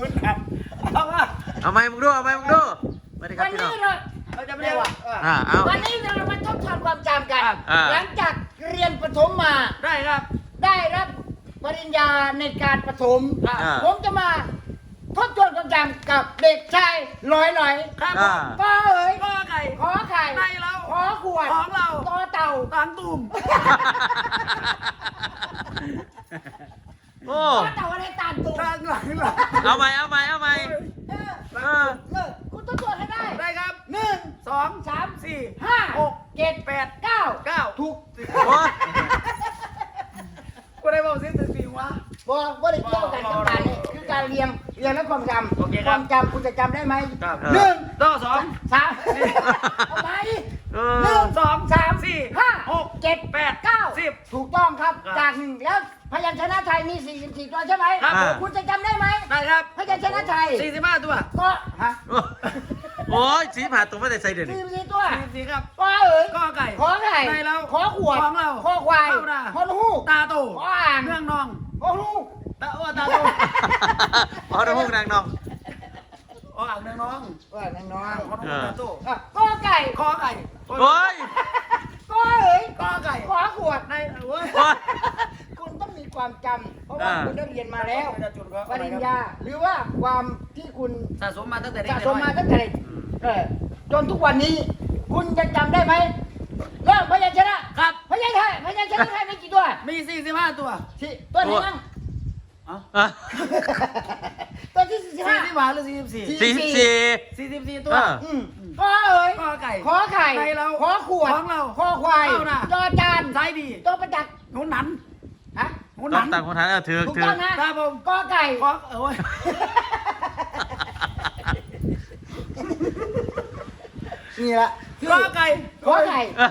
คุณครับเอาว่าเอาไม้มึงดูเอาไม้มึงดูสวัสดีครับวันพี่น้องนี้เราเราจะไม่เรียกว่าเอออ่าเอา วันนี้เรามาทบทวนความจำกัน อ่า หลังจากเรียนประถมมา ได้ครับ ได้รับปริญญาในการประถมอ่าผมจะมาทบทวนความจำกับเด็กชายลอยลอยครับอ่าก็เอ๋ยก็ไก่ ขอไข่ในเราขอขวดของเรา ต่อเต่าต่างตุ่ม โอ้ต่อเต่าอะไรต่างตัวต่างหลังหลังเอาไม้เอาไม้เอาไม้เออเออเออคุณต้องตรวจให้ได้ได้ครับหนึ่งสองสามสี่ห้าหกเจ็ดแปดเก้าเก้าถูกโอ้กูได้บอกสิบสี่วะบอกว่าได้เกี่ยวกันกับการนี่คือการเรียงเรียงและความจโอเคำคครับวามจำคุณจะจำได้ไหมครับหนึ่งต่อสองสามเอาไหมเอหนึ่องสองสาม สี่ห้าหกเจ็ดแปดเก้าสิบถูกต้องครับ ครับจากหนึ่งแล้วพยัญชนะไทยมี44ตัวใช่ไหมครับ ผม คุณจะจำได้ไหมได้ครับพยัญชนะไทยสี่สิบห้าตัวก็ฮะโอ้ยสีผ่าตรงไม่ได้ใส่เด่น44ตัวสี่สิบสี่ครับก็เอ๋ยก็ไก่ขอไข่ในเราขอขวดของเราขอควายเข้านาขอลูกตาโตขออ่างเรื่องนองขอลูกตาอ้วนตาโตพอได้พวกนางน้อง อ๋ออ่างเรื่องน้องว่าน้องน้องขอโทษตาโตอะก็ไก่คอไก่ โอ้ยก็เอ๋ย กอไก่ขอขวดในเว้ยโอ้ยคุณต้องมีความจำเพราะว่าอ่า คุณได้เรียนมาแล้วจุดก็ปริญญา หรือว่าความที่คุณสะสมมาตั้งแต่เด็กสะสมมาตั้งแต่เด็กเออจนทุกวันนี้ คุณจะจำได้ไหมเริ่มพยัญชนะครับ พยัญชนะพยัญชนะไทยมีกี่ตัวมีสี่สิบห้าตัวสี่ตัวไหนบ้างอ๋ออะตัวที่สี่สิบสี่ห้าสิบห้าหรือสี่สิบสี่สี่สิบสี่สี่สิบสี่ตัว อ่า อืม ขอเอ๋ยกอไก่ขอไข่ในเราขอขวดของเราขอควายเข้าน่ะ จอจานใช้ดีตัวประจักษ์หนุนหนันฮะหนุนหต้นัองนต่างคนทานเออถือถูกถือต้องนะครับผมกอไก่ขอเออเว้ยนี่ละกอไก่ ขอไข่เออ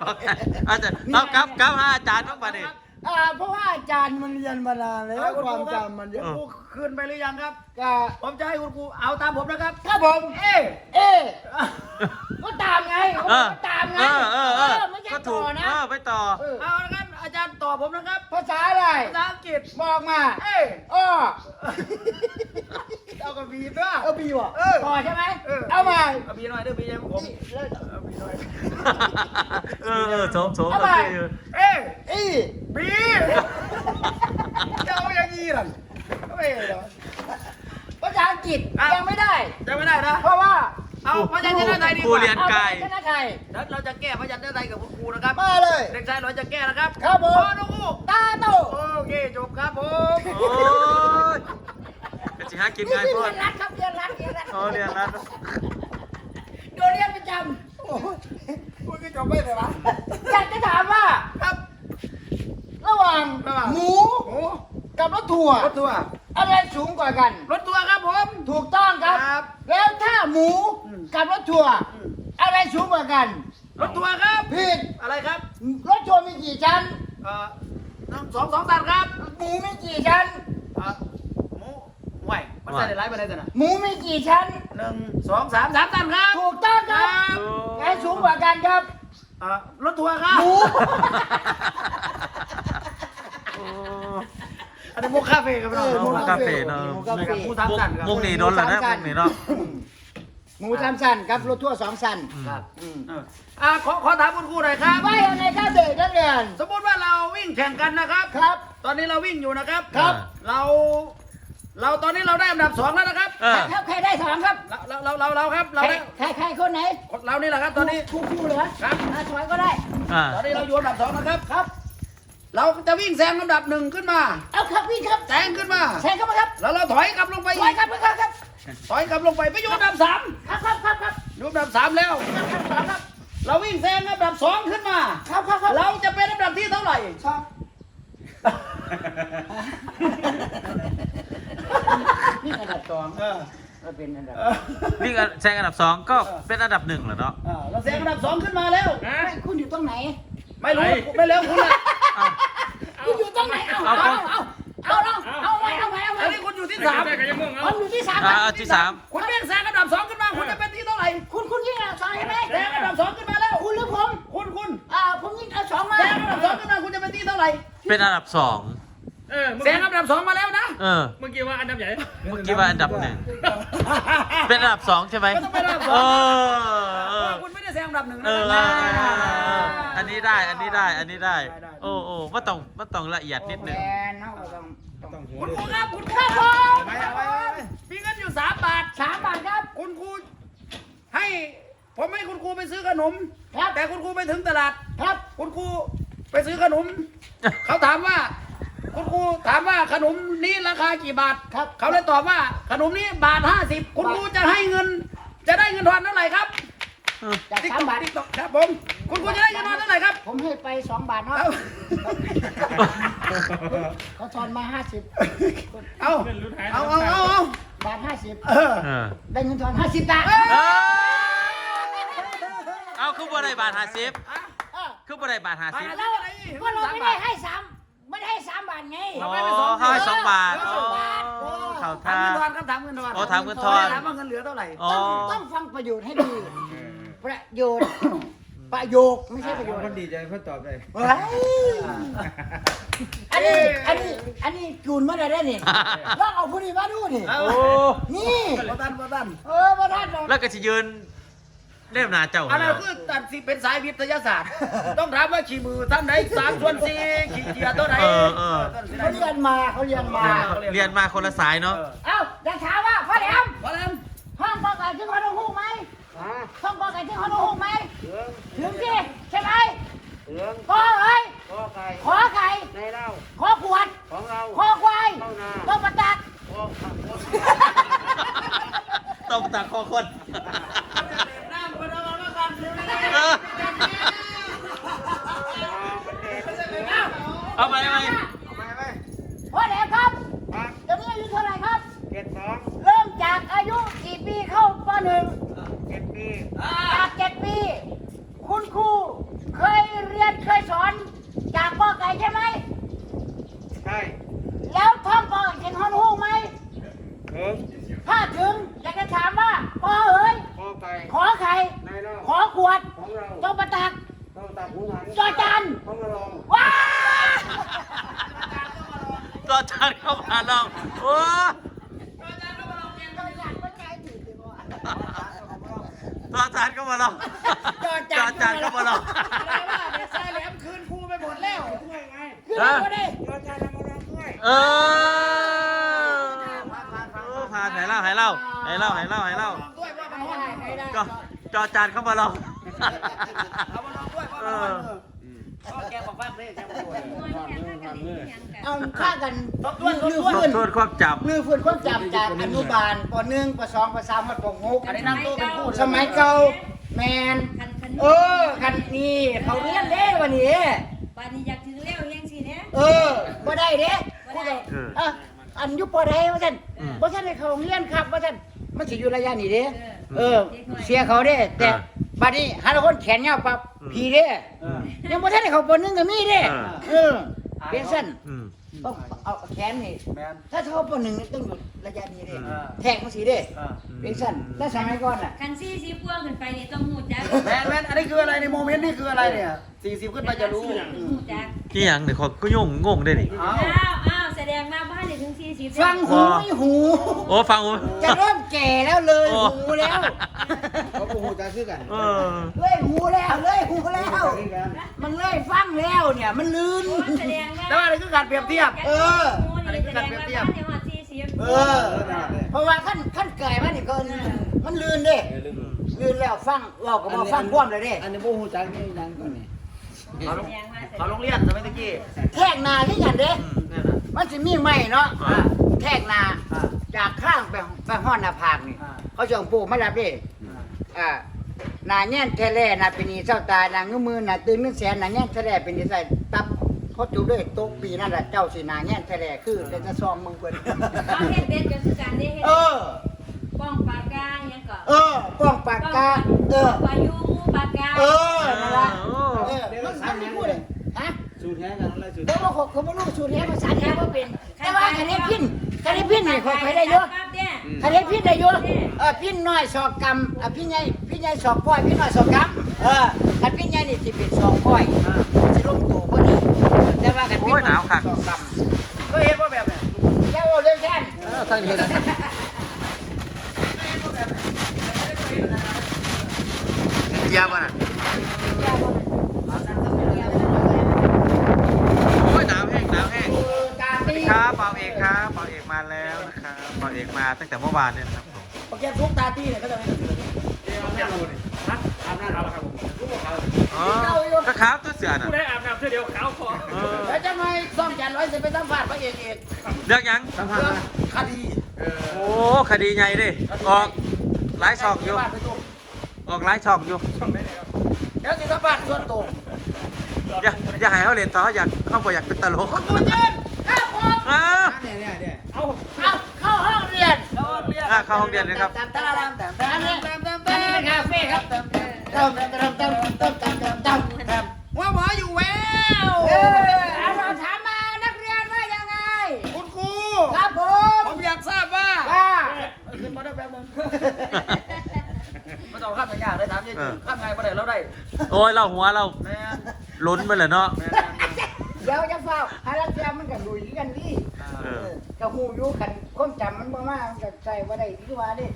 ขอแค่อาจารย์เอากลับกลับหาอาจารย์ต้องมาดิ อ่าเพราะว่าอาจารย์มันเรียนมานานแล้วความจำมันเยอะ คุณครูคืนไปหรือยังครับ ก็ผมจะให้คุณครูเอาตามผมนะครับ ครับผม เอ๊ะเอ๊ะก็ตามไงเขาเอบอกอว่าตามไงเออเออเออไม่ใช่ก็ต่ถูอกนะ เออไปต่อ เออ เอาละครับ อาจารย์ตอบผมนะครับภาษาอะไร ภาษาอังกฤษบอกมา เอ๊ะ อ้อเอา กระบี่ด้วย เอาบีวะเออ ต่อใช่ไหมเออ เอามาเอาบีหน่อยเด้อบีให้ผมนี่เลิกเอาบีหน่อย เออเออสมสมเอาโอไปเคอยู่เอ๊ะอีบีจะเอาอย่างนี้ล่ะเอ๊ะเดี๋ยวภาษาอังกฤษอะ ยังไม่ได้ จะไม่ได้นะ เพราะว่าเอาพยัญชนะไทยดีกครูว่าเรียนเอาไกลภาษาไทย แล้วเราจะแก้พยัญชนะไทยกับคุณครูนะครับมาเลย เด็กชายเราจะแก้นะครับครับผมพอนุกูตาโตโอเคจบครับผม โอ้ย กะจิหากินนี่ง่ายคือโพเรีดยนรัดครับเรียนรัดเรียนรัดโอ้เรียนรัดโดนเรียนประจคุณก็จบไม่เลยวะำอยากจะถามว่า ครับระหว่างระหว่างหมูโอ้กับรถทัวร์รถทัวร์อะไรสูงกว่ากัน รถทัวร์ครับผม ถูกต้องครับ ครับแล้วถ้าหมูอืมกับรถทัวร์อืม อะไรสูงกว่ากันรถทัวร์ครับ ผิดอะไรครับรถทัวร์มีกี่ชั้น เอ่อน้ำสองสองตันครับ หมูมีกี่ชั้นเอ่อหมูห่วย มันใส่ได้หลายไปได้แต่นะหมูมีกี่ชั้น หนึ่งสองสามสามตันครับถูกต้องครับครับไหนสูงกว่ากันครับเอ่อรถทัวร์ครับหมู โอ้อันนี้มุกคาเฟ่ครับเอเราอหมูคาเฟ่เนอะหมูคาเฟ่หมูสามตันครับมุกนี่โดนแล้วนะมุกนี่เนาะ หมูสามชั้นครับรถทัวร์สองชั้นครับอืมเอออ่าขอขอถามคุณครูหน่อยครับว่ายังไงครับเด็กนักเรียน สมมติว่าเราวิ่งแข่งกันนะครับ ครับ ตอนนี้เราวิ่งอยู่นะครับครับ เรา เราตอนนี้เราได้อันดับสองแล้วนะครับเออครับใครได้สองครับเราเราเราเราครับเราใครได้ใครใครคนไหนเรานี่แหละครับตอนนี้ครูครูเหรอครับ อ่าถอยก็ได้ อ่า ตอนนี้เราอยู่อันดับสองนะครับครับ เราจะวิ่งแซงอันดับหนึ่งขึ้นมาเอาครับพี่ครับแซงขึ้นมาใช่ครับครับแล้วเราถอยกลับลงไปถอยครับครับครับถอยกลับลงไปไปอยู่อันดับสามครับครับครับครับอยู่อันดับสามแล้ว ครับครับครับเราวิ่งแซงอันดับสองขึ้นมา ครับครับครับเราจะเป็นอันดับที่เท่าไหร่ ชอบ นี่อันดับสองเออเราเป็นอันดับเออวิ่งแซงอันดับสองก็เป็นอันดับหนึ่งเหรอเนาะเออเราแซงอันดับสองขึ้นมาแล้วไม่คุณอยู่ตรงไหนไม่รู้ไม่เร็วคุณละเอาคุณอยู่ตรงไหนเอาเอาเอาเอา เอาเอาเอาไว้เอาไว้เอาอันไว้นี้คุณอยู่ที่สามผมอยู่ที่สามคอ่ารับที่สาม คุณวิ่งแซงอันดับสองขึ้นมาคุณจะเป็นที่เท่าไหร่คุณคุณยิงอันดับสองใช่ไหมแซงอันดับสองขึ้นมาแล้วคุณหรือผมคุณคุณอ่าผมยิงอันดับสองมาแซงอันดับสองขึ้นมาคุณจะเป็นที่เท่าไหร่เป็นอันดับสองแซงอันดับสองมาแล้วนะ เออ เมื่อกี้ว่าอันดับใหญ่ เมื่อกี้ว่าอันดับหนึ่ง เป็นอันดับสองใช่ไหมก็ต้องเป็นอันดับสเอองอเพเอราะอว่าคุณไม่ได้แซงอันดับหนึ่งเอนะอเออเออเอออันนี้ได้ อันนี้ได้ อันนี้ได้ได้ได้ โอ้โอ้ว่าต้องว่าต้องละเอียดนิดนึงแมนเขาก็ต้องต้องต้องหัวคุณเลยครูครับ คุณครูครับผมไปเอาไปเอาไปมีเงินอยู่สามบาทสามบาทครับ คุณครูให้ ผมให้คุณครูไปซื้อขนม ครับแต่คุณครูไปถึงตลาด ครับ คุณครูไปซื้อขนม เขาถามว่า คุณครูถามว่าขนมนี้ราคากี่บาทครับ เขาเลยตอบว่าขนมนี้บาทห้าสิบคุณครูจะให้เงิน จะได้เงินทอนเท่าไหร่ครับจากติ๊กสามต๊อกบาทติ๊กต๊อกครับผมคุณครูจะได้เงินทอนเท่าไหร่ครับ ผมให้ไปสองบาทเนาะเอาเขาทอนมาห้าสิบเอาเอาเอาเอาเอาบาทห้าสิบเออเออได้เงินทอนห้าสิบบาทเออเอาคือบ่ได้บาทห้าสิบเออคือบ่ได้บาทห้าสิบแล้วก็เราไม่ได้ให้สาม ไม่ได้ให้สามบาทไงอ๋อเขาให้สองบาทเออสองบาทอ๋อเขาถาท่ามเงินทอนครับถามเงินทอนอ๋อถามเงินทอนถามว่าเงินเหลือเท่าไหร่อ๋อ ต้องต้องฟังประโยชน์ให้ดี ประโยชน์ ประโยคไม่ใช่ประโยชน์คนดีใจเพื่อตอบเลยเฮ้ยอันนี้อันนี้อันนี้จูนมาได้ได้นี่ลองเอาผู้นี้มาดูนี่ เอาโอ้ นี่บ่ตันบ่ตันเออมาท่านเราแล้วก็จะยืน เล่มหนาเจ้าอันนั้นคือตัดสิเป็นสายวิทยาศาสตร์ ต้องถามว่าขี่มือท่านไหนสามส่วนสี่ขี่เกียร์ตัวไหนเออเออเขาเรียนมาเขาเรียนมาเรียนมาคนละสายเนาะเอ้าจะถามว่าพ่อแหลมพอแล้วห้องกอไก่ถึงฮอนฮูกไหมห้องกอไก่ถึงฮอนฮูกไหมถึงสิใช่ไหมเหลืองกอเอ้ยข้อไก่ขอไก่ในเล่าขอขวดของเราขอควายเข้านาต้องประตักข้อข้อต้องตักคอคน เออเอาไปเอาไป เอาไปไหม พ่อแหลมครับ ครับ เดี๋ยวนี้อายุเท่าไหร่ครับ เจ็ดสอง เริ่มจากอายุกี่ปีเข้าปหนึ่ง เจ็ดปี จากเจ็ดปี คุณครูเคยเรียนเคยสอน จากกอไก่ใช่ไหม ใช่ แล้วท่องกอไก่ถึงฮอนฮูกไหม ถึง ถ้าถึงอยากจะถามว่าปอเอ๋ย ข้อไก่ ขอไข่ ในเล่า ขอขวด ของเรา ต้องประตัก ต้องตัดหูหัน จอจัน ของเรา ว้า ต่อจานเข้ามาลองโอ้ต่อจานเข้ามาลองต่อจานเข้ามาลองอะไรว่าเด็กชายแหลมคืนครูไปหมดแล้วด้วยไงคืออะไรวะเนี่ยยอดชายเรามาลองด้วยเออเออผ่านไหนเล่าไหนเล่าไหนเล่าไหนเล่าไหนเล่าด้วยว่ามันฮอดก็จอจานเข้ามาลอง เอาฆ่ากันทบทวนทบทวนลื้อโทฟื้ษความจนลื้อฟื้นความจำจากอนุบาลปหนึ่งปสองปสามปหกอันนี้นั่งโต๊ะเป็นคู่สมัยเก่าแมนเออคันนี้เขาเรียนเด้วันนี้ปานนี้อยากถึงแล้วยังสิเนี่ย เออบ่ได้เด้ผู้ใดเอออันอยุปอใดว่าซั่นบ่ซั่นให้เขาโรงเรียนครับว่าซั่นมันสิอยู่ระยะนี้เด้เออ เสียเขาเด้แต่บัดนี้หาคนแขนยาวปั๊บผีเด้ยังบ่ทันได้เขาปหนึงก็มีเด้เออ เป็นซั่นำอืม ต้องเอาแขนนี่แมน ถ้าเขาปหนึ่งนี่ต้องอยู่ระยะนี้เด้อ่า แทงมันสิเด้เป็นซั่นแต่สมัยก่อนน่ะคันซี่สีพวงขึ้นไปนี่ต้องหูจักแมนแมนอันนี้คืออะไรในโมเมนต์นี่คืออะไรเนี่ยสี่สิบขึ้นไปจะรู้ หูจักกี่อย่างเดี๋ยวเขาก็งงงงได้นี่อ้าอ้าววอ้าว ฟังหูไม่หู โอ้ฟังผมจะเริ่มแก่แล้วเลยโอ้ หูแล้วเขาปูหูจะซื้อกันเออเลยหูแล้วเลยหูแล้ว มันเลยฟังแล้วเนี่ยมันลืน แสดงว่าแต่ว่าอันนี้คือการเปรียบเทียบ เอออันนี้แสดงว่าบ้านนี่ฮอดสี่สิบเออเพราะว่าขั้นขั้นเกิดมานี่ก็มันลืนเด้ลืนแล้วฟังเราก็มาฟังความเลยเด้อันนี้ปูหูจักนี่ยังก่อนนี่ เขาโรงเขาโรงเรียนสมัยตะกี้แทกนาที่กันเด้เนี่ยนะมันจะมีไม้เนาะอ่าแทกนาอ่าจากข้างไปไปห้อนหน้าผากนี่อ่า เขาจะเอาปูมารับเด้อ่านาแง่นแทแล่นาเป็นนีเจ้าตายนางงื้อมือนาตื่นนึกแสนนาแง่นแทแล่เป็นนีใส่ตับเขาจุด้วยโต๊ะปีนั่นแหละเจ้าสินาแง่นแทแล่คือจะจะซองมึงเพิ่นเขาเฮ็ดเบ็ดก็คือการได้เฮ็ดเออ ป้องปากกาหยังก็เออป้องปากกาเออปายุงูปากกาเออนั่นละ เออมันมันไม่พูดเลยฮะสูตรแท้กันอะไรสูตรเดี๋ยวว่าเขาเขาไม่รู้สูตรแท้ภาษาแท้ว่าเป็น แต่ว่าคะแนนพินคะแนนพินนี่เขาเคยได้เยอะปั๊บเนี่ยคะแนนพินได้เยอะเออพินน้อยสอกกำเออพินใหญ่พินใหญ่สอกก้อยพินน้อยสอกกำเออคันพินใหญ่นี่สิเป็นสอกก้อยสิลงตัวพอดีแต่ว่าคันพินน้อยสอกกำก็เห็นว่าแบบเนี่ยแต่โอ้เรื่องแค่นเออทางนี้นะเจียบอะโอ้ยหนาวแห้งหนาวแห้ง การ สวัส นี้ ดี ครับเปาเอกครับเปาเอกมาแล้วนะครับเปาเอกมาตั้งแต่เมื่อวานเนี่ยนะครับผมโปรแกรมทุกตาตีเนี่ยก็จะไม่ถืออาบน้ำเอาครับผมลูกเขาอ๋อก็ขาวตัวเสือน่ะผู้ได้อาบน้ำเพื่อเดียวขาวพอเออแล้วจะไม่ซ่อมจันร้อยสิบไปตั้งฟาดพระเอกเอกเรื่องยังสัมภาษเรื่องณ์คดีโอ้คดีใหญ่ดิออกหลายช่องอยู่ออกหลายช่องอยู่เดี๋ยวสิสัมภาษณ์ส่วนตัวอย่าอย่าให้เขาเรียนต่ออยากเขาบอกอยากเป็นตลกคุณเจน อ่าเข้าห้องเรียนเลยครับ ตามตามตามตามตามตามตามอันนี้เป็นคาเฟ่ครับตามตามเติมเติมเติมเติมเติมเติมเติมเติมว่าหมออยู่แววเออเอาเราถามมานักเรียนว่ายังไง คุณครู ครับผม ผมอยากทราบว่าว่าขึ้นมาได้แป๊บนึงม่ต้อข้ามสัญญาเลยถามจริงข้ามไงมาได้แล้วได้โอ้ยเราหัวเราแม่นลุ้นไปเลยเนาะเดี๋ยวจะเฝ้าหาลักเทียมมันก็ดุยกันดิเออก็หูยู่กัน ความจำมันบ่มามันก็ใส่บ่ได้คือว่าดิ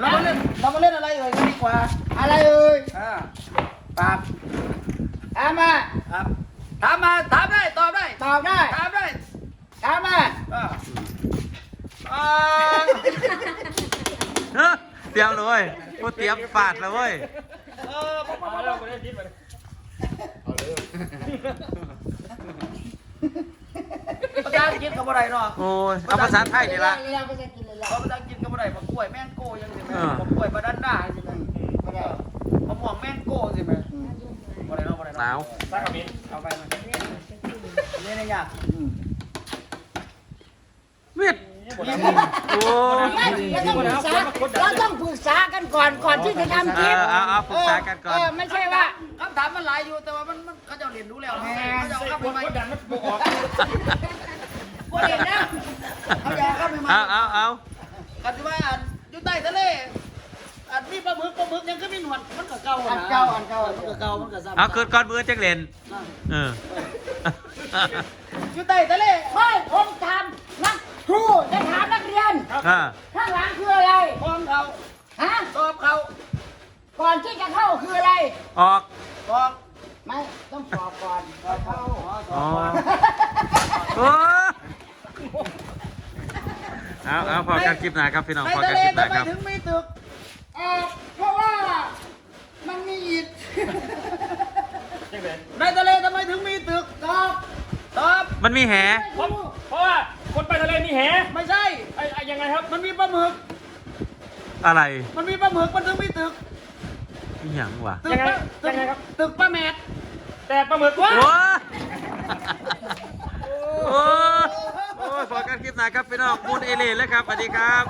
เรามาเล่นเรามาเล่นอะไรเอ่ยกันดีกว่าอะไรเอ่ยอ่าปากถามมาครับถามมาถามได้ตอบได้ตอบได้ถามได้ถามมาอ่าอ่าเฮ้ยเตรียมเลยเว้ยพูดเตรียมฟาดแล้วเว้ย เออผม มาแล้วไม่ได้คิดมา ภาษาอังกฤษก็ บ่ได้เนาะโอ้ยเอาภาษาไทยนี่ละเรียนภาษาอังกฤษเลยล่ะเพราะภาษาอังกฤษก็บ่ได้มะกล้วยแม่งโก้ยังสิแม่เออมะกล้วยบานาน่าสิแม่บ่ได้มะม่วงแม่งโก้สิแม่บ่ได้เนาะบ่ได้หนาวสักกับมิ้นเอาไปมานี่นี่ยากเวียดโอ้ยเราต้องปรึกษาเราต้องปรึกษากันก่อนก่อนที่จะทำคเอลิปอเอาเอาปรึกษากันก่อนเออไม่ใช่ว่าคำถามมันหลายอยู่แต่ว่ามันมันเขาจะเรียนรู้แล้วเขาจะเอาเข้าไปใหม่กดดันมันบออก บ่เรียนนะเขาจะเอาเข้าไปใหม่เอาเอาเอากันที่ว่าอันอยู่ใต้ทะเลอันมีปลาหมึกปลาหมึกยังก็มีหนวดมันก็เก่าอันนะเก่าอันเก่ามันก็เก่ามันก็ซ้ำเอาเกิดก่อนมือจักเล่นเอออยู่ใต้ทะเลไม่ผมถามนักครูจะถามนักเรียนอ่าข้างหลังคืออะไรพร้อมเขาฮะตอบเขาก่อนที่จะเข้าคืออะไร ออกบอกไม่ต้องสอบก่อนสอบเข้าอ๋อโอ้ เอาเอาพอกันคลิปหน้าครับพี่น้องในพอทะกันเลคลิปหน้าทำไมครับถึงมีตึกเออเพราะว่ามันมีอิฐยังไงในทะเลทำไมถึงมีตึกตอบตอบมันมีแห เพราะเพราะว่าคนไปทะเลมีแหไม่ใช่ ไอ้ไอ้ยังไงครับมันมีปลาหมึก อะไรมันมีปลาหมึกมันถึงมีตึกอหย่างวะตึกปลาตึกตึกปลาแมดแต่ปลาหมึกว่าโอ้ ตาครับพี่น้องมูลเอเลนแล้ครับสวัสดีครับ